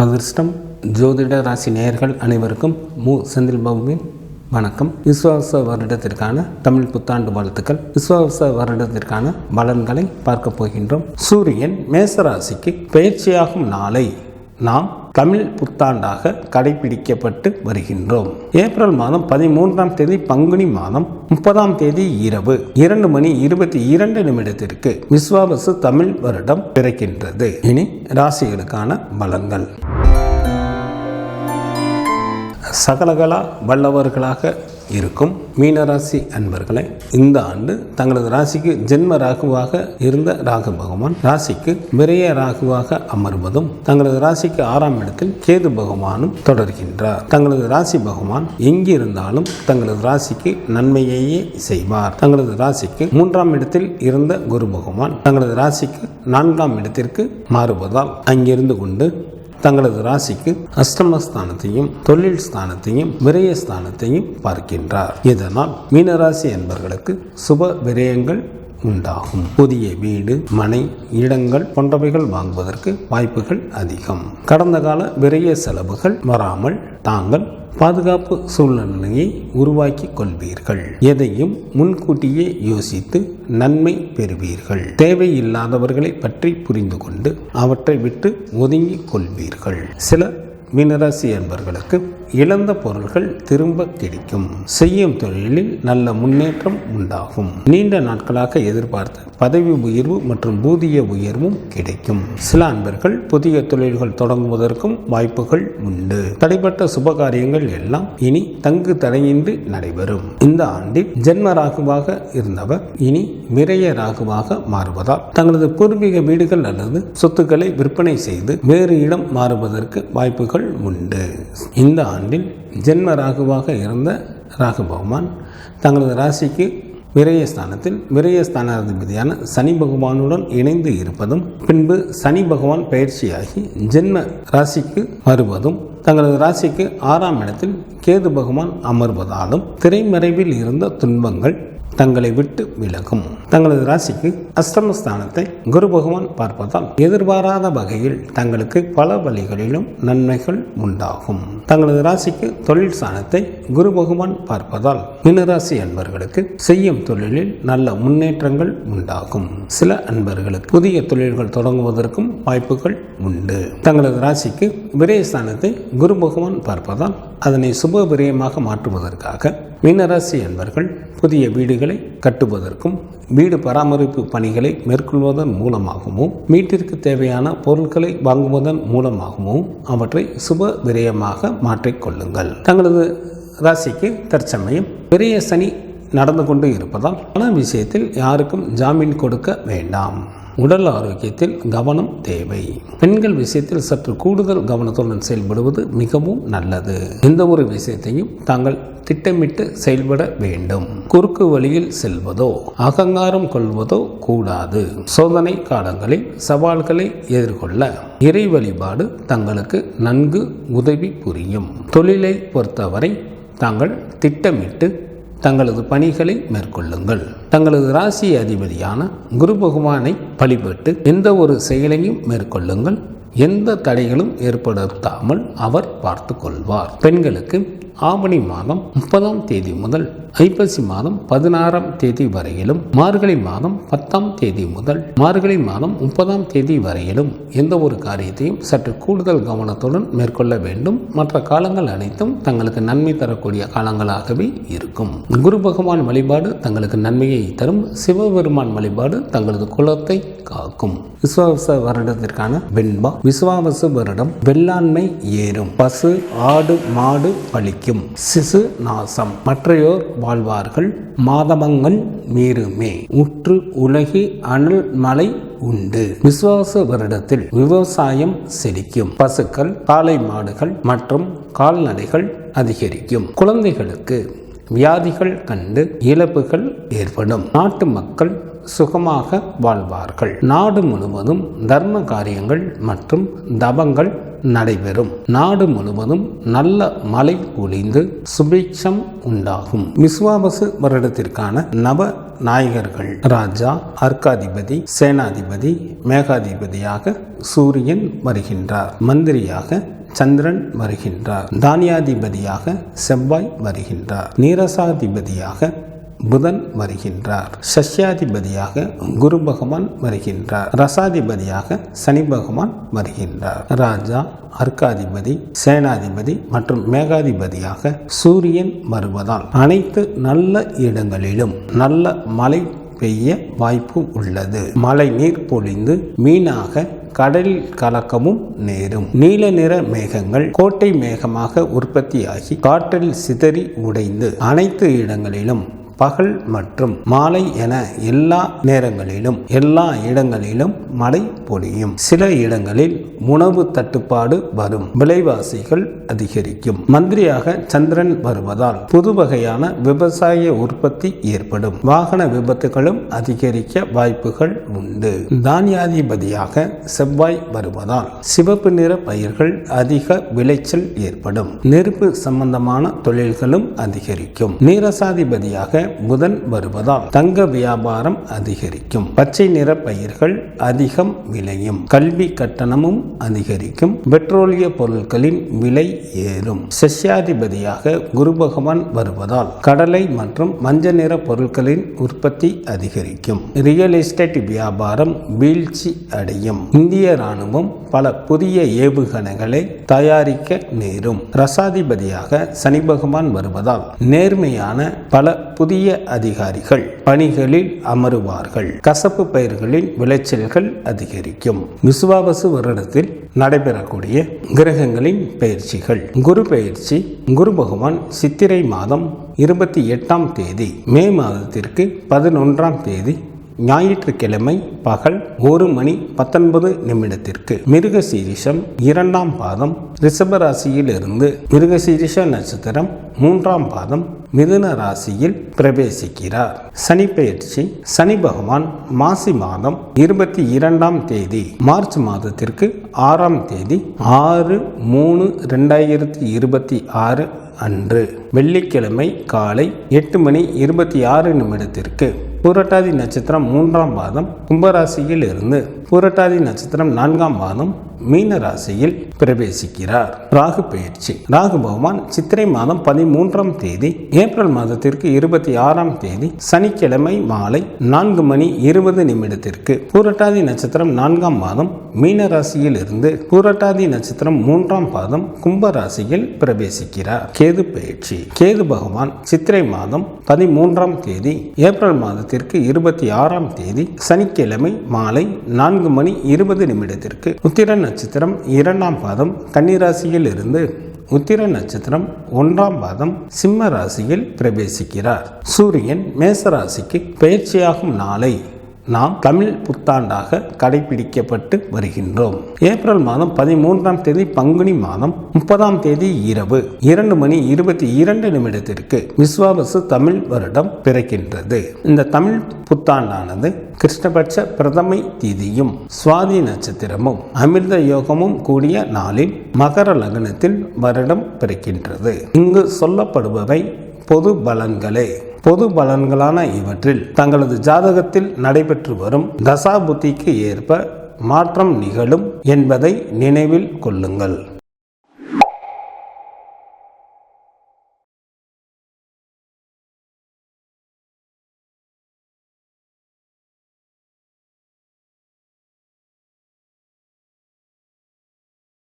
அதிர்ஷ்டம் ஜோதிட ராசி நேயர்கள் அனைவருக்கும் மு. செந்தில் பாபுவின் வணக்கம். விஸ்வாச வருடத்திற்கான தமிழ் புத்தாண்டு வாழ்த்துக்கள். விஸ்வாச வருடத்திற்கான பலன்களை பார்க்க போகின்றோம். சூரியன் மேசராசிக்கு பயிற்சியாகும் நாளை நாம் தமிழ் புத்தாண்டாக கடைபிடிக்கப்பட்டு வருகின்றோம். ஏப்ரல் மாதம் பதிமூன்றாம் தேதி பங்குனி மாதம் முப்பதாம் தேதி இரவு இரண்டு மணி இருபத்தி இரண்டு நிமிடத்திற்கு விஸ்வாவசு தமிழ் வருடம் பிறக்கின்றது. இனி ராசிகளுக்கான பலங்கள் சகலகலா வல்லவர்களாக இருக்கும். மீனராசி அன்பர்களை இந்த ஆண்டு தங்களது ராசிக்கு ஜென்ம ராகுவாக இருந்த ராகு பகவான் ராசிக்கு விரைய ராகுவாக அமர்வதும் தங்களது ராசிக்கு ஆறாம் இடத்தில் கேது பகவானும் தொடர்கின்றார். தங்களது ராசி பகவான் எங்கிருந்தாலும் தங்களது ராசிக்கு நன்மையையே செய்வார். தங்களது ராசிக்கு மூன்றாம் இடத்தில் இருந்த குரு பகவான் தங்களது ராசிக்கு நான்காம் இடத்திற்கு மாறுவதால் அங்கிருந்து கொண்டு தங்களது ராசிக்கு அஷ்டமஸ்தானத்தையும் தொழில் ஸ்தானத்தையும் விரய ஸ்தானத்தையும் பார்க்கின்றார். இதனால் மீனராசி என்பவர்களுக்கு சுப விரயங்கள் உண்டாகும். புதிய வீடு மனை இடங்கள் போன்றவைகள் வாங்குவதற்கு வாய்ப்புகள் அதிகம். கடந்த கால விரய செலவுகள் வராமல் தாங்கள் பாதுகாப்பு சூழ்நிலையை உருவாக்கி கொள்வீர்கள். எதையும் முன்கூட்டியே யோசித்து நன்மை பெறுவீர்கள். தேவையில்லாதவர்களை பற்றி புரிந்து கொண்டு அவற்றை விட்டு ஒதுங்கிக் கொள்வீர்கள். சில மீனராசி என்பவர்களுக்கு இழந்த பொருள்கள் திரும்ப கிடைக்கும். செய்யும் தொழிலில் நல்ல முன்னேற்றம் உண்டாகும். நீண்ட நாட்களாக எதிர்பார்த்த பதவி உயர்வு மற்றும் ஊதிய உயர்வும் கிடைக்கும். சில அன்பர்கள் புதிய தொழில்கள் தொடங்குவதற்கும் வாய்ப்புகள் உண்டு. தடைப்பட்ட சுப காரியங்கள் எல்லாம் இனி தங்கு தடையின்றி நடைபெறும். இந்த ஆண்டில் ஜென்ம ராகுவாக இருந்தவர் இனி விரைய ராகுவாக மாறுவதால் தங்களது பூர்வீக வீடுகள் அல்லது சொத்துக்களை விற்பனை செய்து வேறு இடம் மாறுவதற்கு வாய்ப்புகள் உண்டு. இந்த ஆண்டில் ஜென்ம ராகுவாக இருந்த ராகு பகவான் தங்களது ராசிக்கு விரயஸ்தானத்தில் விரயஸ்தானாதிபதியான சனி பகவானுடன் இணைந்து இருப்பதும் பின்பு சனி பகவான் பயிற்சியாகி ஜென்ம ராசிக்கு வருவதும் தங்களது ராசிக்கு ஆறாம் இடத்தில் கேது பகவான் அமர்வதாலும் திரைமறைவில் இருந்த துன்பங்கள் தங்களை விட்டு விலகும். தங்களது ராசிக்கு அஸ்தமஸ்தானத்தை குரு பகவான் பார்ப்பதால் எதிர்பாராத வகையில் தங்களுக்கு பல வழிகளிலும் நன்மைகள் உண்டாகும். தங்களது ராசிக்கு தொழில் ஸ்தானத்தை குரு பகவான் பார்ப்பதால் மீனராசி அன்பர்களுக்கு செய்யும் தொழிலில் நல்ல முன்னேற்றங்கள் உண்டாகும். சில அன்பர்களுக்கு புதிய தொழில்கள் தொடங்குவதற்கும் வாய்ப்புகள் உண்டு. தங்களது ராசிக்கு விரயஸ்தானத்தை குரு பகவான் பார்ப்பதால் அதனை சுப விரயமாக மாற்றுவதற்காக மீனராசி என்பர்கள் புதிய வீடுகளை கட்டுவதற்கும் வீடு பராமரிப்பு பணிகளை மேற்கொள்வதன் மூலமாகவும் வீட்டிற்கு தேவையான பொருட்களை வாங்குவதன் மூலமாகவும் அவற்றை சுப விரயமாக மாற்றிக்கொள்ளுங்கள் தங்களது ராசிக்கு தற்சமயம் விரய சனி நடந்து கொண்டு இருப்பதால் பண விஷயத்தில் யாருக்கும் ஜாமீன் கொடுக்க வேண்டாம். உடல் ஆரோக்கியத்தில் கவனம் தேவை. பெண்கள் விஷயத்தில் சற்று கூடுதல் கவனத்துடன் செயல்படுவது மிகவும் நல்லது. எந்த ஒரு விஷயத்தையும் தாங்கள் திட்டமிட்டு செயல்பட வேண்டும். குறுக்கு வழியில் செல்வதோ அகங்காரம் கொள்வதோ கூடாது. சோதனை காலங்களில் சவால்களை எதிர்கொள்ள இறை வழிபாடு தங்களுக்கு நன்கு உதவி புரியும். தொழிலை பொறுத்தவரை தாங்கள் திட்டமிட்டு தங்களது பணிகளை மேற்கொள்ளுங்கள். தங்களது ராசி அதிபதியான குரு பகவானை வழிபட்டு எந்த ஒரு செயலையும் மேற்கொள்ளுங்கள். எந்த தடைகளும் ஏற்படுத்தாமல் அவர் பார்த்து கொள்வார் பெண்களுக்கு ஆவணி மாதம் முப்பதாம் தேதி முதல் ஐப்பசி மாதம் பதினாறாம் தேதி வரையிலும் மார்கழி மாதம் பத்தாம் தேதி முதல் மார்கழி மாதம் முப்பதாம் தேதி வரையிலும் எந்த ஒரு காரியத்தையும் சற்று கூடுதல் கவனத்துடன் மேற்கொள்ள வேண்டும். மற்ற காலங்கள் அனைத்தும் தங்களுக்கு நன்மை தரக்கூடிய காலங்களாகவே இருக்கும். குரு பகவான் வழிபாடு தங்களுக்கு நன்மையை தரும். சிவபெருமான் வழிபாடு தங்களது குலத்தை காக்கும். விஸ்வாவச வருடத்திற்கான வெண்பா விஸ்வாவச வருடம் வெள்ளாண்மை ஏறும். பசு ஆடு மாடு பழிக்கும் சிசு நாசம். மற்றையோர் வாழ்வார்கள் மாதமங்கன் மீறுமே. உற்று உலகி அனல் மலை உண்டு. விசுவாச வருடத்தில் விவசாயம் செழிக்கும். பசுக்கள் காளை மாடுகள் மற்றும் கால்நடைகள் அதிகரிக்கும். குழந்தைகளுக்கு வியாதிகள் கண்டு இழப்புகள் ஏற்படும். நாட்டு மக்கள் சுகமாக வாழ்வார்கள். நாடு முழுவதும் தர்ம காரியங்கள் மற்றும் தபங்கள் நடைபெறும். நாடு முழுவதும் நல்ல மழை பொழிந்து சுபிட்சம் உண்டாகும். விசுவாபசு வருடத்திற்கான நவ நாயகர்கள் ராஜா அர்க்காதிபதி சேனாதிபதி மேகாதிபதியாக சூரியன் வருகின்றார். மந்திரியாக சந்திரன் வருகின்றார். தானியாதிபதியாக செவ்வாய் வருகின்றார். நீரசாதிபதியாக புதன் வருகின்றார். சஷ்யாதிபதியாக குரு பகவான் வருகின்றார். ரசாதிபதியாக சனி பகவான் வருகின்றார். ராஜா அர்க்காதிபதி சேனாதிபதி மற்றும் மேகாதிபதியாக சூரியன் வருவதால் அனைத்து நல்ல இடங்களிலும் நல்ல மழை பெய்ய வாய்ப்பு உள்ளது. மழை நீர் பொழிந்து மீனாக கடலில் கலக்கமும் நேரும். நீல நிற மேகங்கள் கோட்டை மேகமாக உற்பத்தியாகி காற்றில் சிதறி உடைந்து அனைத்து இடங்களிலும் பகல் மற்றும் மாலை என எல்லா நேரங்களிலும் எல்லா இடங்களிலும் மழை பொழியும். சில இடங்களில் உணவு தட்டுப்பாடு வரும். விலைவாசிகள் அதிகரிக்கும். மந்திரியாக சந்திரன் வருவதால் புது வகையான விவசாய உற்பத்தி ஏற்படும். வாகன விபத்துகளும் அதிகரிக்க வாய்ப்புகள் உண்டு. தானியாதிபதியாக செவ்வாய் வருவதால் சிவப்பு நிற பயிர்கள் அதிக விளைச்சல் ஏற்படும். நெருப்பு சம்பந்தமான தொழில்களும் அதிகரிக்கும். நீரசாதிபதியாக புதன் வருவதால் தங்க வியாபாரம் அதிகரிக்கும். பச்சை நிற பயிர்கள் அதிகம் விளையும். கல்வி கட்டணமும் அதிகரிக்கும். பெட்ரோலிய பொருட்களின் விலை ஏறும். சசியாதிபதியாக குரு பகவான் வருவதால் கடலை மற்றும் மஞ்சள் நிற பொருட்களின் உற்பத்தி அதிகரிக்கும். ரியல் எஸ்டேட் வியாபாரம் வீழ்ச்சி அடையும். இந்திய ராணுவம் பல புதிய ஏவுகணைகளை தயாரிக்க நேரும். ரசாதிபதியாக சனி பகவான் வருவதால் நேர்மையான பல புதிய அதிகாரிகள் பணிகளில் அமருவார்கள். கசப்பு பயிர்களின் விளைச்சல்கள் அதிகரிக்கும். விசுவாபசு வருடத்தில் நடைபெறக்கூடிய கிரகங்களின் பயிற்சிகள். குரு பயிற்சி குரு பகவான் சித்திரை மாதம் இருபத்தி எட்டாம் தேதி மே மாதத்திற்கு பதினொன்றாம் தேதி ஞாயிற்றுக்கிழமை பகல் ஒரு மணி பத்தொன்பது நிமிடத்திற்கு. மிருக சீரிஷம் இரண்டாம் பாதம் ரிஷபராசியிலிருந்து மிருகசீரிஷ இருந்து நட்சத்திரம் மூன்றாம் பாதம் மிதுன ராசியில் பிரவேசிக்கிறார். சனி பயிற்சி சனி பகவான் மாசி மாதம் இருபத்தி இரண்டாம் தேதி மார்ச் மாதத்திற்கு ஆறாம் தேதி ஆறு மூணு ரெண்டாயிரத்தி இருபத்தி ஆறு அன்று. வெள்ளிக்கிழமை காலை எட்டு மணி இருபத்தி ஆறு நிமிடத்திற்கு. பூரட்டாதி நட்சத்திரம் மூன்றாம் மாதம் கும்பராசியில் இருந்து பூரட்டாதி நட்சத்திரம் நான்காம் மாதம் மீன ராசியில் பிரவேசிக்கிறார். ராகு பயிற்சி. ராகு பகவான் சித்திரை மாதம் பதிமூன்றாம் தேதி ஏப்ரல் மாதத்திற்கு இருபத்தி ஆறாம் தேதி சனிக்கிழமை மாலை நான்கு மணி இருபது நிமிடத்திற்கு. பூரட்டாதி நட்சத்திரம் நான்காம் மாதம் மீன ராசியில் இருந்து பூரட்டாதி நட்சத்திரம் மூன்றாம் பாதம் கும்ப ராசியில் பிரவேசிக்கிறார். கேது பயிற்சி. கேது பகவான் சித்திரை மாதம் பதிமூன்றாம் தேதி ஏப்ரல் மாதத்திற்கு இருபத்தி ஆறாம் தேதி சனிக்கிழமை மாலை நான்கு மணி இருபது நிமிடத்திற்கு. உத்திர நட்சத்திரம் இரண்டாம் பாதம் கன்னிராசியில் இருந்து உத்திர நட்சத்திரம் ஒன்றாம் பாதம் சிம்ம ராசியில் பிரவேசிக்கிறார். சூரியன் மேச ராசிக்கு பயிற்சியாகும் நாளை நாம் தமிழ் புத்தாண்டாக கடைபிடிக்கப்பட்டு வருகின்றோம். ஏப்ரல் மாதம் பதிமூன்றாம் தேதி பங்குனி மாதம் முப்பதாம் தேதி இரவு இரண்டு மணி இருபத்தி இரண்டு நிமிடத்திற்கு விஸ்வாபசு தமிழ் வருடம் பிறக்கின்றது. இந்த தமிழ் புத்தாண்டானது கிருஷ்ணபட்ச பிரதமை தீதியும் சுவாதி நட்சத்திரமும் அமிர்த யோகமும் கூடிய நாளில் மகர லக்னத்தில் வருடம் பிறக்கின்றது. இங்கு சொல்லப்படுபவை பொது பலன்களே. பொது பலன்களான இவற்றில் தங்களது ஜாதகத்தில் நடைபெற்று வரும் தசா புத்திக்கு ஏற்ப மாற்றம் நிகழும் என்பதை நினைவில் கொள்ளுங்கள்.